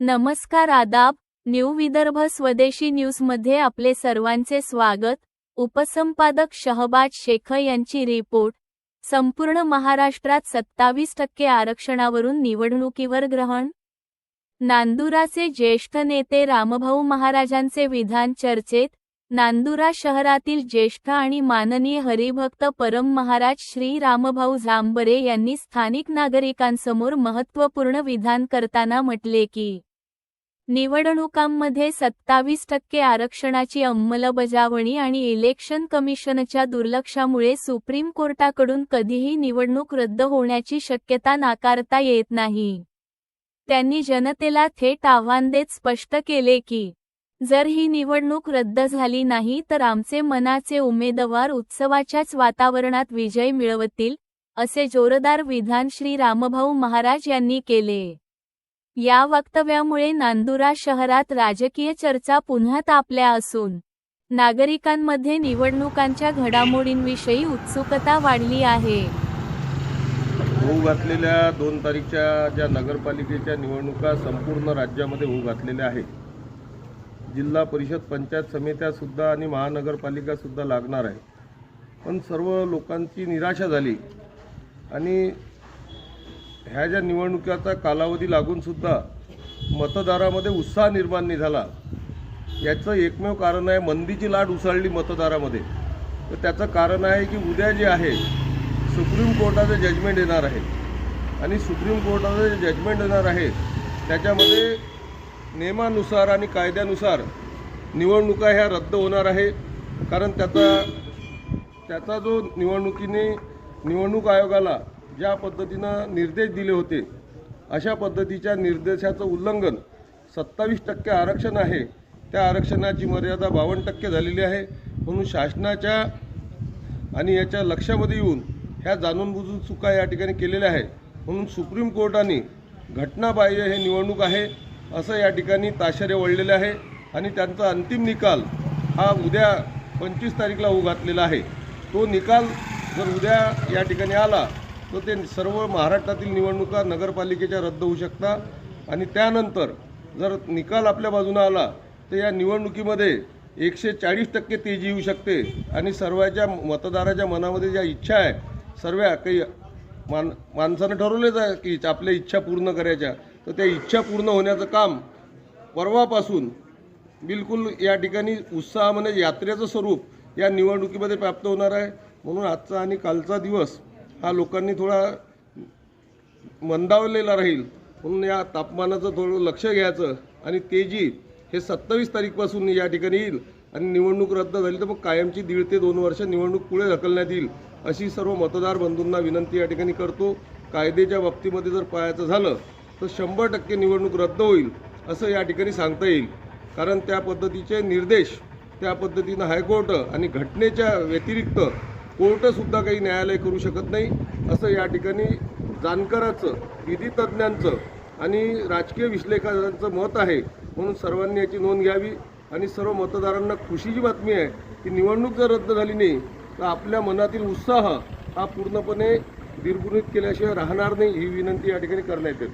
नमस्कार आदाब न्यू विदर्भ स्वदेशी न्यूजमध्ये आपले सर्वांचे स्वागत. उपसंपादक शहबाज शेख यांची रिपोर्ट. संपूर्ण महाराष्ट्रात सत्तावीस टक्के आरक्षणावरून निवडणुकीवर ग्रहण. नांदुराचे ज्येष्ठ नेते रामभाऊ महाराजांचे विधान चर्चेत. नांदुरा शहरातील ज्येष्ठ आणि माननीय हरिभक्त परम महाराज श्री रामभाऊ झांबरे यांनी स्थानिक नागरिकांसमोर महत्त्वपूर्ण विधान करताना म्हटले की निवडणुकांमध्ये सत्तावीस टक्के आरक्षणाची अंमलबजावणी आणि इलेक्शन कमिशनच्या दुर्लक्षामुळे सुप्रीम कोर्टाकडून कधीही निवडणूक रद्द होण्याची शक्यता नाकारता येत नाही. त्यांनी जनतेला थेट आव्हान देत स्पष्ट केले की जर ही निवडणूक रद्द झाली नाही तर आमचे मनाचे उमेदवार उत्सवाच्याच वातावरणात विजय मिळवतील असे जोरदार विधान श्री रामभाऊ महाराज यांनी केले. या वक्तव्यामुळे नांदुरा शहरात राजकीय चर्चा पुन्हा तापल्या असून नागरिकांमध्ये निवडणुकांच्या घडामोडींविषयी उत्सुकता वाढली आहे. होऊ घातलेल्या दोन तारीखच्या ज्या नगरपालिकेच्या निवडणुका संपूर्ण राज्यामध्ये होऊ घातलेल्या आहे जिल्हा परिषद पंचायत समित्यासुद्धा आणि महानगरपालिकासुद्धा लागणार आहे. पण सर्व लोकांची निराशा झाली. आणि ह्या ज्या निवडणुकीचा कालावधी लागूनसुद्धा मतदारामध्ये उत्साह निर्माण नाही झाला याचं एकमेव कारण आहे मंदीची लाट उसळली मतदारामध्ये. तर त्याचं कारण आहे की उद्या जे आहे सुप्रीम कोर्टाचं जजमेंट येणार आहे. आणि सुप्रीम कोर्टाचं जे जजमेंट येणार आहे त्याच्यामध्ये नियमानुसार आणि कायद्यानुसार निवडणुका ह्या रद्द होणार आहे. कारण त्याचा त्याचा जो निवडणुकीने निवडणूक आयोगाला ज्या पद्धतीनं निर्देश दिले होते अशा पद्धतीच्या निर्देशाचं उल्लंघन सत्तावीस टक्के आरक्षण आहे. त्या आरक्षणाची मर्यादा बावन्न टक्के झालेली आहे. म्हणून शासनाच्या आणि याच्या लक्षामध्ये येऊन ह्या जाणून बुजून चुका या ठिकाणी केलेल्या आहेत. म्हणून सुप्रीम कोर्टाने घटनाबाह्य हे निवडणूक आहे. असं या ठिकाणी ताशेरे वळलेले आहे आणि त्यांचा अंतिम निकाल हा उद्या पंचवीस तारीखला होऊ घातलेला आहे. तो निकाल जर उद्या या ठिकाणी आला तर ते सर्व महाराष्ट्रातील निवडणुका नगरपालिकेच्या रद्द होऊ शकतात आणि त्यानंतर जर निकाल आपल्या बाजूनं आला तर या निवडणुकीमध्ये एकशे चाळीस टक्के तेजी येऊ शकते. आणि सर्वांच्या मतदाराच्या मनामध्ये ज्या इच्छा आहे सर्व काही मान माणसानं ठरवलेच आहे की आपल्या इच्छा पूर्ण करायच्या. तर त्या इच्छा पूर्ण होण्याचं काम परवापासून बिलकुल या ठिकाणी उत्साह म्हणजे यात्रेचं स्वरूप या निवडणुकीमध्ये प्राप्त होणार आहे. म्हणून आजचा आणि कालचा दिवस हा लोकांनी थोडा मंदावलेला राहील. म्हणून या तापमानाचं थोडं लक्ष घ्यायचं आणि तेजी हे सत्तावीस तारीखपासून या ठिकाणी येईल आणि निवडणूक रद्द झाली तर मग कायमची दीड ते दोन वर्ष निवडणूक पुढे ढकलण्यात येईल अशी सर्व मतदार बंधूंना विनंती या ठिकाणी करतो. कायद्याच्या बाबतीमध्ये जर पाहायचं झालं तर शंभर टक्के निवडणूक रद्द होईल असं या ठिकाणी सांगता येईल. कारण त्या पद्धतीचे निर्देश त्या पद्धतीनं हायकोर्ट आणि घटनेच्या व्यतिरिक्त कोर्टसुद्धा काही न्यायालय करू शकत नाही असं या ठिकाणी जाणकाराचं विधितज्ञांचं आणि राजकीय विश्लेषकांचं मत आहे. म्हणून सर्वांनी याची नोंद घ्यावी आणि सर्व मतदारांना खुशीची बातमी आहे की निवडणूक जर रद्द झाली नाही तर आपल्या मनातील उत्साह हा पूर्णपणे निर्गुणित केल्याशिवाय राहणार नाही ही विनंती या ठिकाणी करण्यात येते.